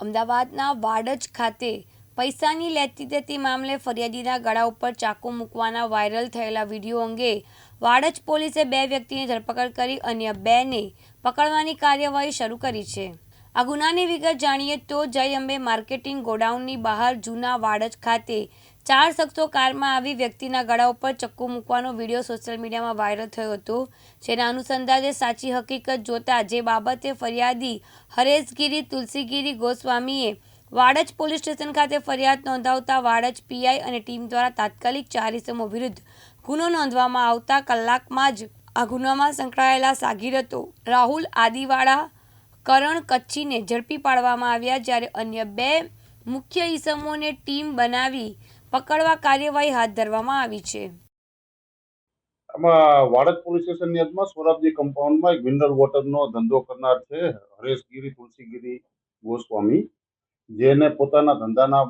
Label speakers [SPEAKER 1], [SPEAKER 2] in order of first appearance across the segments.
[SPEAKER 1] અમદાવાદના વાડજ ખાતે પૈસાની લેતી દેતી મામલે ફરિયાદીના ગળા ઉપર ચાકુ મૂકવાના વાયરલ થયેલા વીડિયો અંગે વાડજ પોલીસે બે વ્યક્તિની ધરપકડ કરી અન્ય બેને પકડવાની કાર્યવાહી શરૂ કરી છે. આ ગુનાની વિગત જાણીએ તો જય અંબે માર્કેટિંગ ગોડાઉનની બહાર જૂના વાડજ ખાતે ચાર શખ્સો કારમાં આવી વ્યક્તિના ગળા ઉપર ચક્કુ મૂકવાનો વીડિયો સોશિયલ મીડિયામાં વાયરલ થયો હતો. જેના અનુસંધાને સાચી હકીકત જોતા જે બાબતે ફરિયાદી હરેશગીરી તુલસીગીરી ગોસ્વામીએ વાડજ પોલીસ સ્ટેશન ખાતે ફરિયાદ નોંધાવતા વાડજ પીઆઈ અને ટીમ દ્વારા તાત્કાલિક ચાર ઇસમો વિરુદ્ધ ગુનો નોંધવામાં આવતા કલાકમાં જ આ ગુનામાં સંકળાયેલા સાગીરતો રાહુલ આદિવાડા કરણ કચ્છીને ઝડપી પાડવામાં આવ્યા જ્યારે અન્ય બે મુખ્ય ઇસમોને ટીમ બનાવી પકડવા કાર્યવાહી હાથ ધરવામાં આવી છે.
[SPEAKER 2] આમાં વાડજ પોલીસ સ્ટેશનની હદમાં સોરાબજી કમ્પાઉન્ડમાં એક મિનરલ વોટરનો ધંધો કરનાર છે હરેશગીરી, તુલસીગીરી ગોસ્વામી, જેને પોતાના ધંધાના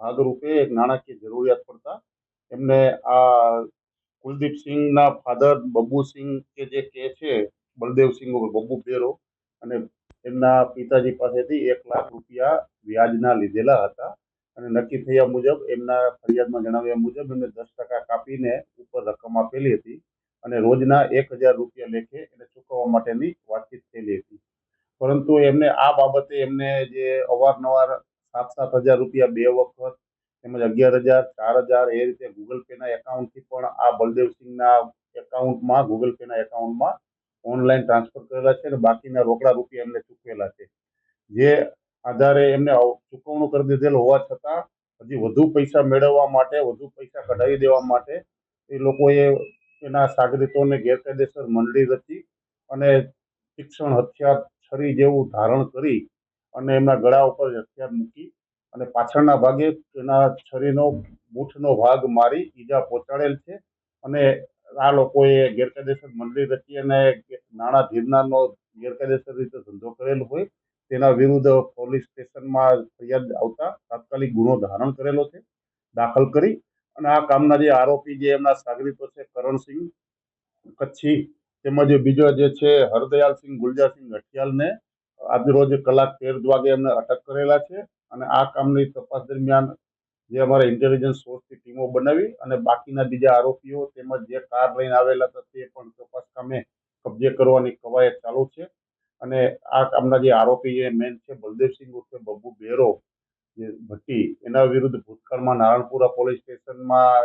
[SPEAKER 2] ભાગરૂપે એક નાણાકીય જરૂરિયાત પડતા એમને આ કુલદીપસિંહના ફાધર બબ્બુસિંહ કે જે કે છે બલદેવસિંહ ઉર્ફ બબ્બુ બેરો અને એમના પિતાજી પાસેથી એક લાખ રૂપિયા વ્યાજના લીધેલા હતા અને નક્કી થયા મુજબ, એમના ફરિયાદમાં જણાવ્યા મુજબ એમને દસ ટકા કાપીને ઉપર રકમ આપેલી હતી અને રોજના એક હજાર રૂપિયા લેખે એને ચૂકવવા માટેની વાતચીત થયેલી હતી. પરંતુ એમને આ બાબતે એમને જે અવારનવાર સાત સાત હજાર રૂપિયા બે વખત તેમજ અગિયાર હજાર, ચાર હજાર એ રીતે ગૂગલ પેના એકાઉન્ટથી પણ આ બલદેવસિંહના એકાઉન્ટમાં ગૂગલ પેના એકાઉન્ટમાં ઓનલાઈન ટ્રાન્સફર કરેલા છે અને બાકીના રોકડા રૂપિયા એમને ચૂકવેલા છે. જે આધારે એમને ચૂકવણું કરી દીધેલ હોવા છતાં હજી વધુ પૈસા મેળવવા માટે, વધુ પૈસા કઢાવી દેવા માટે એ લોકોએ એના સાગરિતોને ગેરકાયદેસર મંડળી રચી અને શિક્ષણ હથિયાર છરી જેવું ધારણ કરી અને એમના ગળા ઉપર હથિયાર મૂકી અને પાછળના ભાગે એના છરીનો મૂઠનો ભાગ મારી ઈજા પહોંચાડેલ છે અને આ લોકોએ ગેરકાયદેસર મંડળી રચી અને નાણાં ધીરનારનો ગેરકાયદેસર રીતે ધંધો કરેલો હોય, તેના વિરુદ્ધ પોલીસ સ્ટેશનમાં ફરિયાદ આવતા તાત્કાલિક ગુનો ધારણ કરેલો છે, દાખલ કરી અને આ કામના જે આરોપી જે એમના સાગરીતો છે કરણસિંહ કચ્છી તેમજ બીજો જે છે હરદયાલસિંહ ગુલજારસિંહ ગઠિયાલને આજરોજ કલાક તેર વાગે એમને અટક કરેલા છે અને આ કામની તપાસ દરમિયાન જે અમારા ઇન્ટેલિજન્સ સોર્સની ટીમો બનાવી અને બાકીના બીજા આરોપીઓ તેમજ જે કાર લઈને આવેલા હતા તે પણ તપાસ કામે કબજે કરવાની કવાયત ચાલુ છે. અને આ કામના જે આરોપી જે મેન છે બલદેવસિંહ ઉર્ફે બબ્બુ બેરો જે ભટ્ટી, એના વિરુદ્ધ ભૂતકાળમાં નારણપુરા પોલીસ સ્ટેશનમાં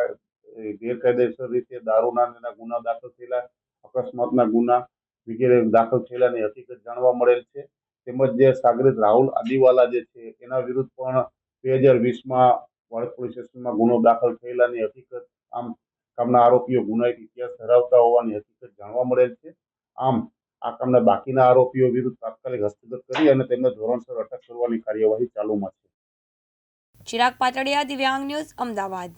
[SPEAKER 2] ગેરકાયદેસર રીતે દારૂના એના ગુના દાખલ થયેલા, અકસ્માતના ગુના વગેરે દાખલ થયેલાની હકીકત જાણવા મળેલ છે. તેમજ જે સાગરીત રાહુલ આદિવાલા જે છે, એના વિરુદ્ધ પણ બે હજાર વીસમાં વાળદ પોલીસ સ્ટેશનમાં ગુનો દાખલ થયેલાની હકીકત, આમ કામના આરોપીઓ ગુનાહિત ઇતિહાસ ધરાવતા હોવાની હકીકત જાણવા મળેલ છે. આમ, આ કામના બાકીના આરોપીઓ વિરુદ્ધ તાત્કાલિક હસ્તગત કરી અને તેમને ધોરણસર અટક કરવાની કાર્યવાહી ચાલુમાં છે.
[SPEAKER 1] ચિરાગ પાટડિયા, દિવ્યાંગ ન્યૂઝ, અમદાવાદ.